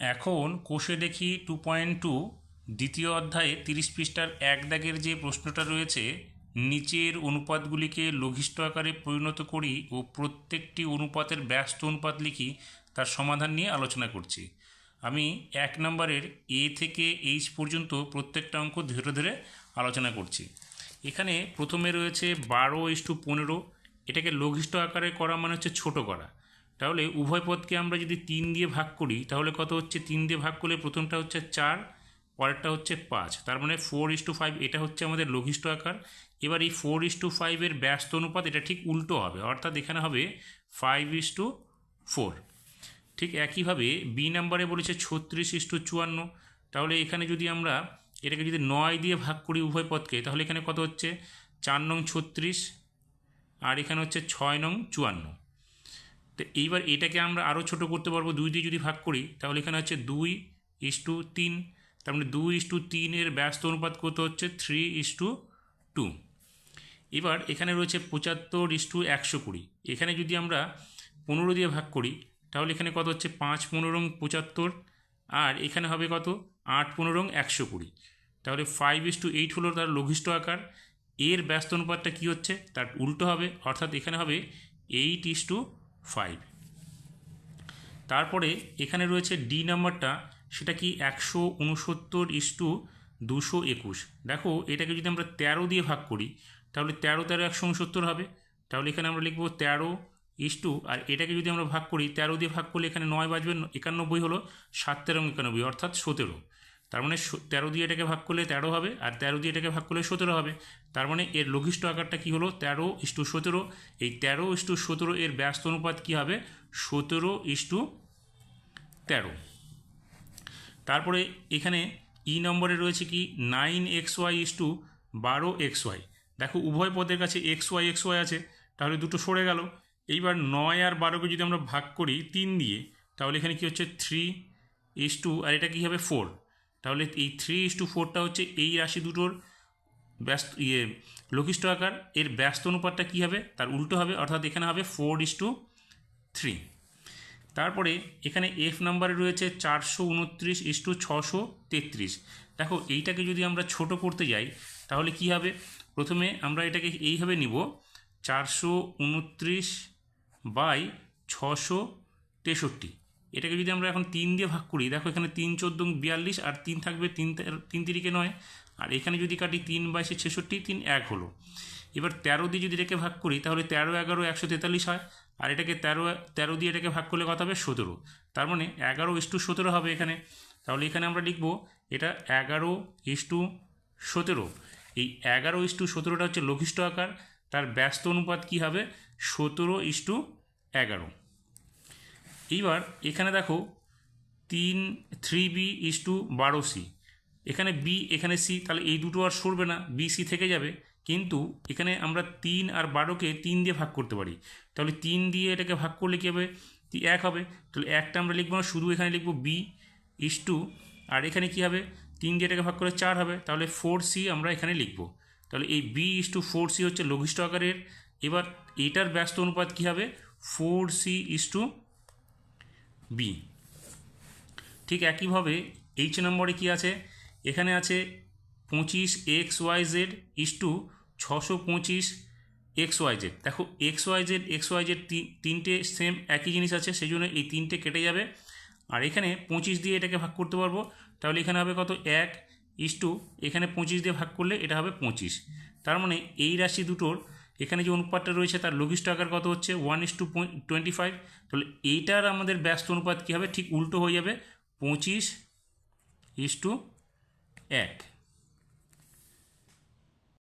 এখন কোষে দেখি টু পয়েন্ট টু দ্বিতীয় অধ্যায়ে তিরিশ পৃষ্ঠার এক দাগের যে প্রশ্নটা রয়েছে, নিচের অনুপাতগুলিকে লঘিষ্ঠ আকারে পরিণত করি ও প্রত্যেকটি অনুপাতের ব্যস্ত অনুপাত লিখি, তার সমাধান নিয়ে আলোচনা করছি। আমি এক নম্বরের এ থেকে এইচ পর্যন্ত প্রত্যেকটা অঙ্ক ধীরে ধীরে আলোচনা করছি। এখানে প্রথমে রয়েছে বারো ইস টু পনেরো, এটাকে লঘিষ্ঠ আকারে করা মানে হচ্ছে ছোট করা। তাহলে উভয় পদকে আমরা যদি তিন দিয়ে ভাগ করি, তাহলে কত হচ্ছে? তিন দিয়ে ভাগ করলে প্রথমটা হচ্ছে চার, পরেরটা হচ্ছে পাঁচ। তার মানে ফোর ইস টু ফাইভ এটা হচ্ছে আমাদের লঘিষ্ঠ আকার। এবার এই ফোর ইস টু ফাইভের ব্যস্ত অনুপাত, এটা ঠিক উল্টো হবে। অর্থাৎ এখানে হবে ফাইভ ইস টু ফোর ঠিক একইভাবে বি নাম্বারে বলেছে ছত্রিশ ইস টু চুয়ান্ন। তাহলে এখানে যদি আমরা এটাকে যদি নয় দিয়ে ভাগ করি উভয় পদকে, তাহলে এখানে কত হচ্ছে? চার নং ছত্রিশ, আর এখানে হচ্ছে ছয় নং চুয়ান্ন। তো এইবার এটাকে আমরা আরও ছোট করতে পারব দুই দিয়ে যদি ভাগ করি, তাহলে এখানে হচ্ছে দুই ইস টু তিন, তার মানে দুই ইস টু তিনের ব্যস্ত অনুপাত কত হচ্ছে? Three is to two. এবার এখানে রয়েছে পঁচাত্তর ইস টু একশো কুড়ি। এখানে যদি আমরা পনেরো দিয়ে ভাগ করি, তাহলে এখানে কত হচ্ছে? পাঁচ পনেরো পঁচাত্তর, আর এখানে হবে কত? আট পনেরো একশো কুড়ি। তাহলে ফাইভ ইস টু এইট হলো তার লঘিষ্ঠ আকার। এর ব্যস্ত অনুপাতটা কী হচ্ছে? তার উল্টো হবে, অর্থাৎ এখানে হবে এইট ইস টু ফাইভ তারপরে এখানে রয়েছে ডি নাম্বারটা সেটা কি একশো উনসত্তর ইস টু দুশো একুশ। দেখো, এটাকে যদি আমরা তেরো দিয়ে ভাগ করি, তাহলে তেরো তেরো একশো উনসত্তর হবে। তাহলে এখানে আমরা লিখব তেরো ইস টু আর এটাকে যদি আমরা ভাগ করি, তেরো দিয়ে ভাগ করলে এখানে নয় বাজবে, একানব্বই হলো সাত তেরো একানব্বই, অর্থাৎ সতেরো। তার মানে তেরো দিয়ে এটাকে ভাগ করলে তেরো হবে, আর তেরো দিয়ে এটাকে ভাগ করলে সতেরো হবে। তার মানে এর লঘিষ্ঠ আকারটা কী হলো? তেরো ইস্টু সতেরো। এই তেরো ইস্টু সতেরো এর ব্যস্ত অনুপাত কী হবে? সতেরো ইস্টু তেরো। তারপরে এখানে ই নম্বরে রয়েছে কি? Nine X Y is to বারো এক্স ওয়াই। দেখো, উভয় পদের কাছে এক্স ওয়াই এক্স ওয়াই আছে, তাহলে দুটো সরে গেল। এইবার নয় আর বারোকে যদি আমরা ভাগ করি তিন দিয়ে, তাহলে এখানে কি হচ্ছে? থ্রি ইস টু আর এটা কী হবে? ফোর। তাহলে এই থ্রি ইস টু ফোরটা হচ্ছে এই রাশি দুটোর ব্যস্ত ইয়ে লঘিষ্ঠ আকার। এর ব্যস্ত অনুপাতটা কী হবে? তার উল্টো হবে, অর্থাৎ এখানে হবে ফোর ইস টু থ্রি তারপরে এখানে এফ নাম্বারে রয়েছে চারশো উনত্রিশ ইস টু ছশো তেত্রিশ। দেখো, এইটাকে যদি আমরা ছোট করতে যাই, তাহলে কি হবে? প্রথমে আমরা এটাকে এইভাবে নিব, চারশো উনত্রিশ বাই ছশো তেষট্টি। এটাকে যদি আমরা এখন তিন দিয়ে ভাগ করি, দেখো এখানে তিন চোদ্দ বিয়াল্লিশ আর তিন থাকবে তিন তিন তিরিকে নয়। আর এখানে যদি কাটি তিন বাইশে ছেষট্টি, তিন এক হলো। এবার তেরো দিয়ে যদি এটাকে ভাগ করি, তাহলে তেরো, এগারো, একশো তেতাল্লিশ হয়। আর এটাকে তেরো তেরো দিয়ে এটাকে ভাগ করলে কত হবে? সতেরো। তার মানে এগারো ইস টু সতেরো হবে এখানে। তাহলে এখানে আমরা লিখব এটা এগারো ইস টু সতেরো। এই এগারো ইস টু সতেরোটা হচ্ছে লঘিষ্ঠ আকার। তার ব্যস্ত অনুপাত কী হবে? সতেরো ইস টু এগারো। এইবার এখানে দেখো তিন থ্রি বি ইস টু বারো সি এখানে বি এখানে সি তাহলে এই দুটো আর সরবে না বি সি থেকে যাবে। কিন্তু এখানে আমরা তিন আর বারোকে তিন দিয়ে ভাগ করতে পারি। তাহলে তিন দিয়ে এটাকে ভাগ করলে কী হবে? এক হবে। তাহলে একটা আমরা লিখব না, শুধু এখানে লিখব বি ইস টু আর এখানে কী হবে? তিন দিয়ে এটাকে ভাগ করে চার হবে। তাহলে ফোর সি আমরা এখানে লিখব। তাহলে এই B is to four C হচ্ছে লঘিষ্ঠ আকারের। এবার এটার ব্যস্ত অনুপাত কী হবে? Four C is to B ঠিক একইভাবে এইচ নম্বরে কি আছে? এখানে আছে পঁচিশ X Y Z is to ছশো পঁচিশ এক্স ওয়াই জেড। দেখো X Y Z, X Y Z তিনটে সেম একই জিনিস আছে সেই জন্য এই তিনটে কেটে যাবে। আর এখানে পঁচিশ দিয়ে এটাকে ভাগ করতে পারব। তাহলে এখানে হবে কত? এক ইস টু, এখানে পঁচিশ দিয়ে ভাগ করলে এটা হবে পঁচিশ। তার মানে এই রাশি দুটোর এখানে যে অনুপাতটা রয়েছে তার লঘিষ্ঠ আকার কত হচ্ছে? One is to twenty five তাহলে এইটার আমাদের ব্যস্ত অনুপাত কী হবে? ঠিক উল্টো হয়ে যাবে পঁচিশ ইস টু এক।